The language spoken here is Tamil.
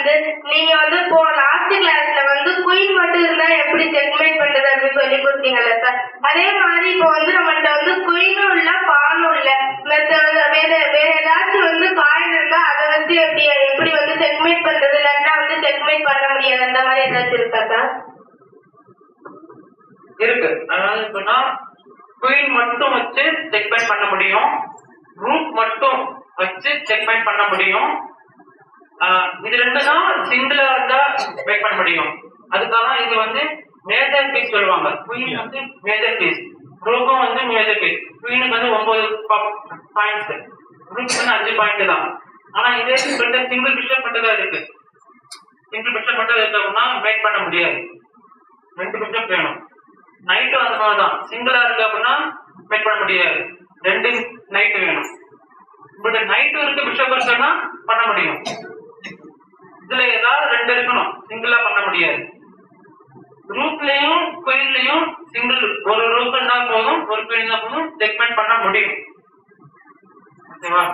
வந்து நீங்க வந்து இப்போ லாஸ்ட் கிளாஸ்ல வந்து குயின் மட்டும் இருந்தா எப்படி செக்மேட் பண்றது அப்படின்னு சொல்லி கொடுத்தீங்கல்ல சார் அதே மாதிரி இப்போ வந்து நம்மள்ட்ட வந்து குயினும் இல்ல பானும் இல்ல. வேற வேற ஏதாச்சும் வந்து காயின் இருந்தா அதை வச்சு எப்படி எப்படி வந்து செக்மேட் பண்றது? இல்லாட்டா வந்து செக்மேட் பண்ண முடியாது. அந்த மாதிரி ஏதாச்சும் இருக்கா சார் இருக்கு. அதாவது எப்படின்னா குயின் மட்டும் வச்சு செக்மெண்ட் பண்ண முடியும். ரூட் மட்டும் வச்சு செக்மெண்ட் பண்ண முடியும். இது ரெண்டு தான் சிங்கிளா இருந்தா மேக் பண்ண முடியும். அதுக்காக இது வந்து மேஜர் பீஸ் சொல்லுவாங்க. குயின் வந்து மேஜர் பீஸ் ரூக்கும் வந்து மேஜர் பீஸ் குயினுக்கு வந்து ஒன்பது பாயிண்ட்ஸ் ரூக்கு வந்து அஞ்சு பாயிண்ட் தான். ஆனா இதே சிங்கிள் சிங்கிள் பிஷப் மட்டும் தான் இருக்கு. சிங்கிள் பிஷப் மட்டும் இருக்கோம்னா மேக் பண்ண முடியாது. ரெண்டு பிஷப் வேணும். நைட்டும் அந்த மாதிரி தான். சிங்கிளா இருக்கு அப்படின்னா மேக் பண்ண முடியாது. ரெண்டு நைட் வேணும். பட் நைட்டும் இருக்கு பிஷப் இருக்குன்னா பண்ண முடியும். இதுல ஏதாவது ரெண்டு இருக்கணும். சிங்கிளா பண்ண முடியாது. ரூப்லயும் குயின்லயும் சிங்கிள் ஒரு ரூப் இருந்தா போதும் ஒரு குயின் தான் போதும் செக்மெண்ட் பண்ண முடியும். ஓகேவா?